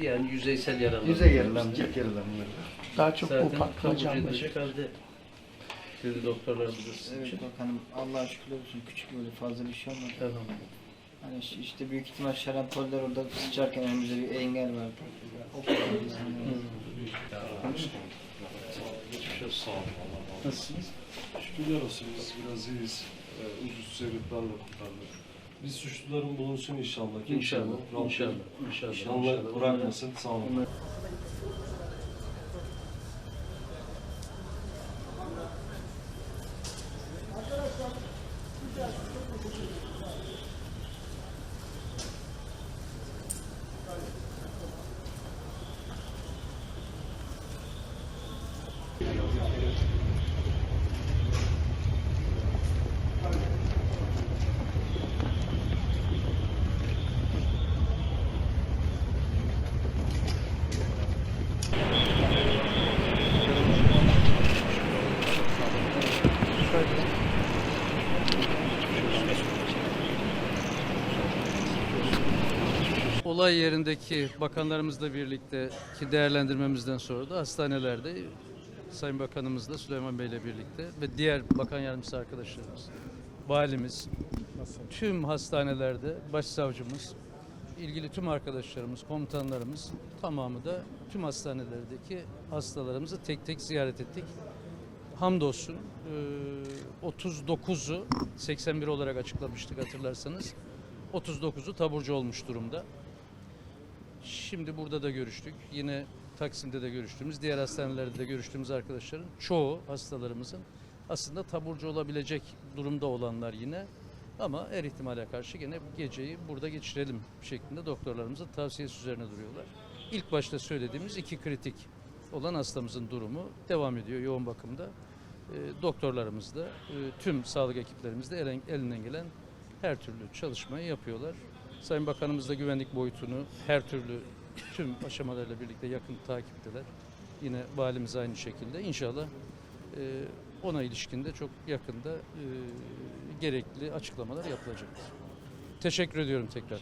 Yani yüzeysel yaralanma. Yüzey yaralanacak yaralanmalar. Daha çok bu Zaten patlıcan taburcu başı. edilecek halde. Dedi doktorlarımız da sizin Evet için. bakanım Allah'a şükürler olsun küçük böyle fazla bir şey olmadı. Tamam. Hani işte büyük ihtimal şarampollar orada sıçarken önümüzde bir engel vardı. O kadar olsun. Nasılsınız? Şükürler olsun biz biraz iyiyiz. Ee, ucuz sebeplerle kurtardık. Biz suçluların bulunsun inşallah. İnşallah. Rabbim İnşallah. İnşallah. İnşallah bırakmasın. Sağ olun. Olay yerindeki bakanlarımızla birlikte ki değerlendirmemizden sonra da hastanelerde Sayın Bakanımızla Süleyman Bey'le birlikte ve diğer bakan yardımcısı arkadaşlarımız, valimiz, tüm hastanelerde başsavcımız, ilgili tüm arkadaşlarımız, komutanlarımız tamamı da tüm hastanelerdeki hastalarımızı tek tek ziyaret ettik. Hamdolsun eee, 39'u 81 olarak açıklamıştık hatırlarsanız. 39'u taburcu olmuş durumda. Şimdi burada da görüştük. Yine Taksim'de de görüştüğümüz, diğer hastanelerde de görüştüğümüz arkadaşların çoğu hastalarımızın aslında taburcu olabilecek durumda olanlar yine. Ama her ihtimale karşı gene geceyi burada geçirelim şeklinde doktorlarımızın tavsiyesi üzerine duruyorlar. İlk başta söylediğimiz iki kritik olan hastamızın durumu devam ediyor yoğun bakımda. E, doktorlarımız da, e, tüm sağlık ekiplerimiz de elinden gelen her türlü çalışmayı yapıyorlar. Sayın Bakanımız da güvenlik boyutunu her türlü tüm aşamalarla birlikte yakın takipteler. Yine valimiz aynı şekilde. İnşallah e, ona ilişkin de çok yakında e, gerekli açıklamalar yapılacaktır. Teşekkür ediyorum tekrar.